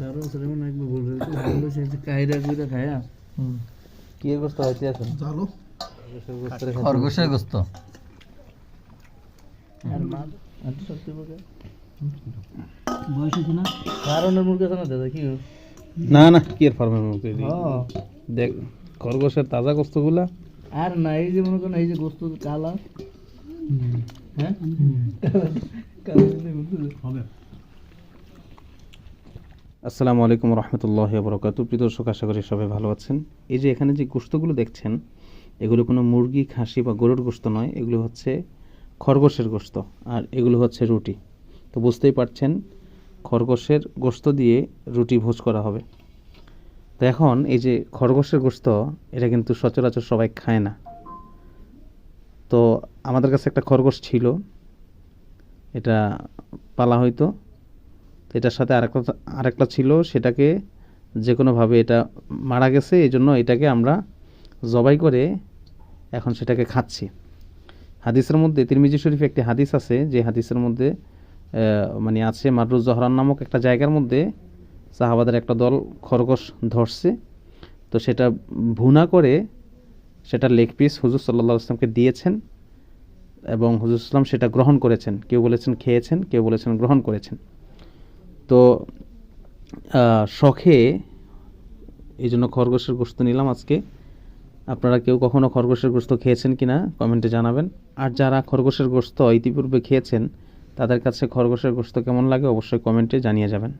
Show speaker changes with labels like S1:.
S1: দারু আসলে মনে একবার বলবে। ভালো সে যে কাইরা খায়া।
S2: কি গোস্ত হইতে আছেন
S3: জালো।
S2: খরগোশের গোস্ত।
S1: আর সত্যি বলে? বয়স না? কারণের মুরগি আছে না দাদা কি
S2: না না কি এর ফার্মের মুখে
S1: হ্যাঁ।
S2: দেখ খরগোশের তাজা গোস্তগুলা।
S1: আর না এই যে মনে করেন এই যে গোস্ত কালা। হ্যাঁ? কালা
S3: হবে।
S2: আসসালামু আলাইকুম রহমতুল্লাহ বরকাত প্রিয় দর্শক, আশা করি সবাই ভালো আছেন। এই যে এখানে যে গোস্তগুলো দেখছেন, এগুলো কোনো মুরগি, খাসি বা গরুর গোস্ত নয়, এগুলো হচ্ছে খরগোশের গোস্ত আর এগুলো হচ্ছে রুটি। তো বুঝতেই পারছেন, খরগোশের গোস্ত দিয়ে রুটি ভোজ করা হবে। তো এখন এই যে খরগোশের গোস্ত এটা কিন্তু সচরাচর সবাই খায় না। তো আমাদের কাছে একটা খরগোশ ছিল, এটা পালা হয়তো তো এটার সাথে আরেকটা আরেকটা ছিল সেটাকে যে কোনোভাবে এটা মারা গেছে এই জন্য এটাকে আমরা জবাই করে এখন সেটাকে খাচ্ছি। হাদিসের মধ্যে, তিরমিজি শরীফে একটি হাদিস আছে, যে হাদিসের মধ্যে মানে আছে মারুজ জহরান নামক একটা জায়গার মধ্যে সাহাবাদের একটা দল খরগোশ ধরছে। তো সেটা ভুনা করে সেটা লেগ পিস হুজুর সাল্লাহ আসলামকে দিয়েছেন এবং হুজুর ইসলাম সেটা গ্রহণ করেছেন। কেউ বলেছেন খেয়েছেন, কেউ বলেছেন গ্রহণ করেছেন। শখে এই জন্য খরগোশের গোস্ত নিলাম আজকে। আপনারা কেউ কখনও খরগোশের গোস্ত খেয়েছেন কি না কমেন্টে জানাবেন। আর যারা খরগোশের গোস্ত ইতিপূর্বে খেয়েছেন, তাদের কাছে খরগোশের গোস্ত কেমন লাগে অবশ্যই কমেন্টে জানিয়ে যাবেন।